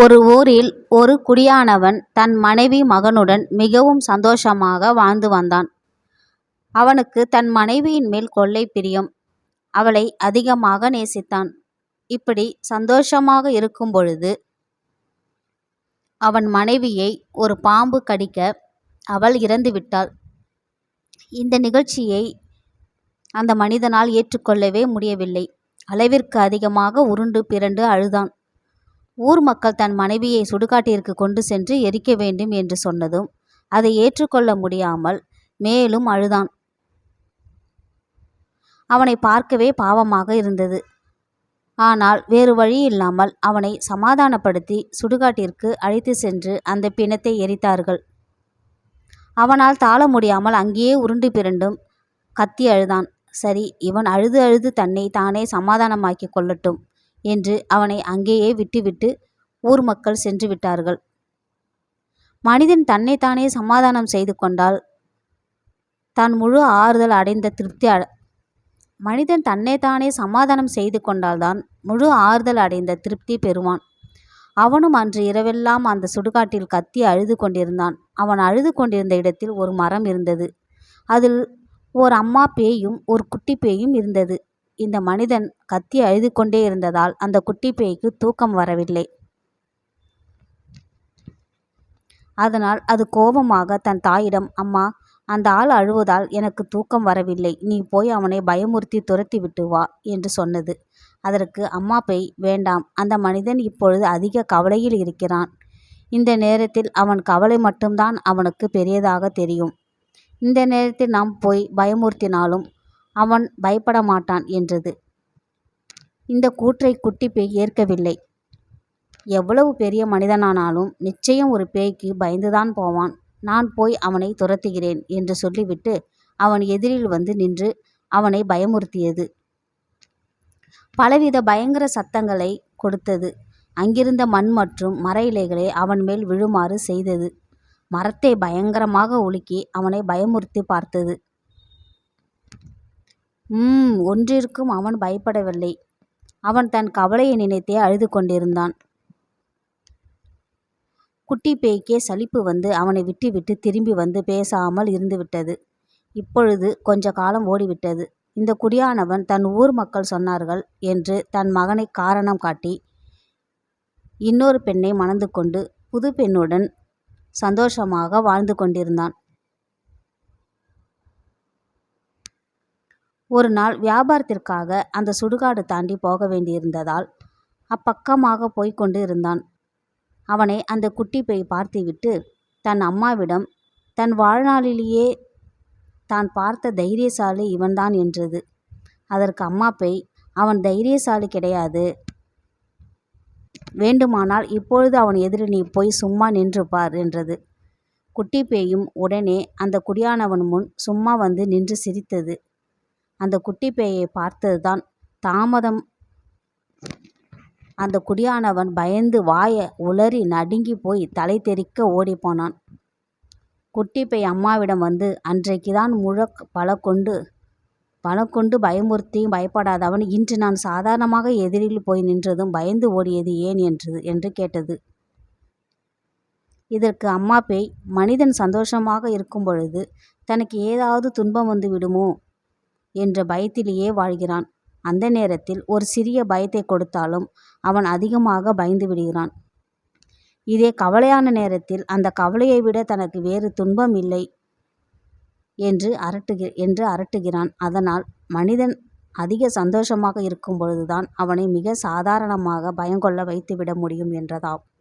ஒரு ஊரில் ஒரு குடியானவன் தன் மனைவி மகனுடன் மிகவும் சந்தோஷமாக வாழ்ந்து வந்தான். அவனுக்கு தன் மனைவியின் மேல் கொள்ளை பிரியம். அவளை அதிகமாக நேசித்தான். இப்படி சந்தோஷமாக இருக்கும்பொழுது அவன் மனைவியை ஒரு பாம்பு கடிக்க அவள் இறந்துவிட்டாள். இந்த நிகழ்ச்சியை அந்த மனிதனால் ஏற்றுக்கொள்ளவே முடியவில்லை. அளவிற்கு அதிகமாக உருண்டு பிறண்டு அழுதான். ஊர் மக்கள் தன் மனைவியை சுடுகாட்டிற்கு கொண்டு சென்று எரிக்க வேண்டும் என்று சொன்னதும் அதை ஏற்றுக்கொள்ள முடியாமல் மேலும் அழுதான். அவனை பார்க்கவே பாவமாக இருந்தது. ஆனால் வேறு வழி இல்லாமல் அவனை சமாதானப்படுத்தி சுடுகாட்டிற்கு அழைத்து சென்று அந்த பிணத்தை எரித்தார்கள். அவனால் தாழ முடியாமல் அங்கேயே உருண்டு பிரண்டும் கத்தி அழுதான். சரி இவன் அழுது அழுது தன்னை தானே சமாதானமாக்கிக் கொள்ளட்டும் என்று அவனை அங்கேயே விட்டுவிட்டு ஊர் மக்கள் சென்று விட்டார்கள். மனிதன் தன்னைத்தானே சமாதானம் செய்து கொண்டால் தான் முழு ஆறுதல் அடைந்த திருப்தி மனிதன் தன்னைத்தானே சமாதானம் செய்து கொண்டால்தான் முழு ஆறுதல் அடைந்த திருப்தி பெறுவான். அவனும் அன்று இரவெல்லாம் அந்த சுடுகாட்டில் கத்தி அழுது கொண்டிருந்தான். அவன் அழுது கொண்டிருந்த இடத்தில் ஒரு மரம் இருந்தது. அதில் ஓர் அம்மா பேயும் ஒரு குட்டி பேயும் இருந்தது. இந்த மனிதன் கத்தி அழுது கொண்டே இருந்ததால் அந்த குட்டி பேய்க்கு தூக்கம் வரவில்லை. அதனால் அது கோபமாக தன் தாயிடம் அம்மா அந்த ஆள் அழுவதால் எனக்கு தூக்கம் வரவில்லை. நீ போய் அவனை பயமுறுத்தி துரத்தி விட்டு வா என்று சொன்னது. அதற்கு அம்மா பேய் வேண்டாம் அந்த மனிதன் இப்பொழுது அதிக கவலையில் இருக்கிறான். இந்த நேரத்தில் அவன் கவலை மட்டும்தான் அவனுக்கு பெரியதாக தெரியும். இந்த நேரத்தில் நாம் போய் பயமுறுத்தினாலும் அவன் பயப்பட மாட்டான் என்றது. இந்த கூற்றை குட்டி பேய் ஏற்கவில்லை. எவ்வளவு பெரிய மனிதனானாலும் நிச்சயம் ஒரு பேய்க்கு பயந்துதான் போவான். நான் போய் அவனை துரத்துகிறேன் என்று சொல்லிவிட்டு அவன் எதிரில் வந்து நின்று அவனை பயமுறுத்தியது. பலவித பயங்கர சத்தங்களை கொடுத்தது. அங்கிருந்த மண் மற்றும் மர இலைகளை அவன் மேல் விழுமாறு செய்தது. மரத்தை பயங்கரமாக உலுக்கி அவனை பயமுறுத்தி பார்த்தது. உம். ஒன்றிற்கும் அவன் பயப்படவில்லை. அவன் தன் கவலையை நினைத்தே அழுது கொண்டிருந்தான். குட்டிப் பேய்க்கே சலிப்பு வந்து அவனை விட்டுவிட்டுத் திரும்பி வந்து பேசாமல் இருந்துவிட்டது. இப்பொழுது கொஞ்ச காலம் ஓடிவிட்டது. இந்தக் குடியானவன் தன் ஊர் மக்கள் சொன்னார்கள் என்று தன் மகனைக் காரணம் காட்டி இன்னொரு பெண்ணை மணந்து கொண்டு புது பெண்ணுடன் சந்தோஷமாக வாழ்ந்து கொண்டிருந்தான். ஒரு நாள் வியாபாரத்திற்காக அந்த சுடுகாடு தாண்டி போக வேண்டியிருந்ததால் அப்பக்கமாக போய்கொண்டு இருந்தான். அவனை அந்த குட்டி பேய் பார்த்துவிட்டு தன் அம்மாவிடம் தன் வாழ்நாளிலேயே தான் பார்த்த தைரியசாலி இவன்தான் என்றது. அதற்கு அம்மா பேய் அவன் தைரியசாலி கிடையாது. வேண்டுமானால் இப்பொழுது அவன் எதிரில் நீ போய் சும்மா நின்று பார் என்றது. குட்டி பேயும் உடனே அந்த குடியானவன் முன் சும்மா வந்து நின்று சிரித்தது. அந்த குட்டி பேயை பார்த்ததுதான் தாமதம் அந்த குடியானவன் பயந்து வாய உளறி நடுங்கிப் போய் தலை தெறிக்க ஓடிப்போனான். குட்டிப்பை பேய் அம்மாவிடம் வந்து அன்றைக்குத்தான் முழக் பல கொண்டு பணம் கொண்டு பயமுறுத்தியும் பயப்படாதவன் இன்று நான் சாதாரணமாக எதிரில் போய் நின்றதும் பயந்து ஓடியது ஏன் என்று கேட்டது. இதற்கு அம்மா பேய் மனிதன் சந்தோஷமாக இருக்கும்பொழுது தனக்கு ஏதாவது துன்பம் வந்து விடுமோ என்ற பயத்திலேயே வாழ்கிறான். அந்த நேரத்தில் ஒரு சிறிய பயத்தைக் கொடுத்தாலும் அவன் அதிகமாக பயந்து விடுகிறான். இதே கவலையான நேரத்தில் அந்த கவலையை விட தனக்கு வேறு துன்பம் இல்லை என்று அரட்டுகிறான். அதனால் மனிதன் அதிக சந்தோஷமாக இருக்கும் பொழுதுதான் அவனை மிக சாதாரணமாக பயங்கொள்ள வைத்துவிட முடியும் என்றதாம்.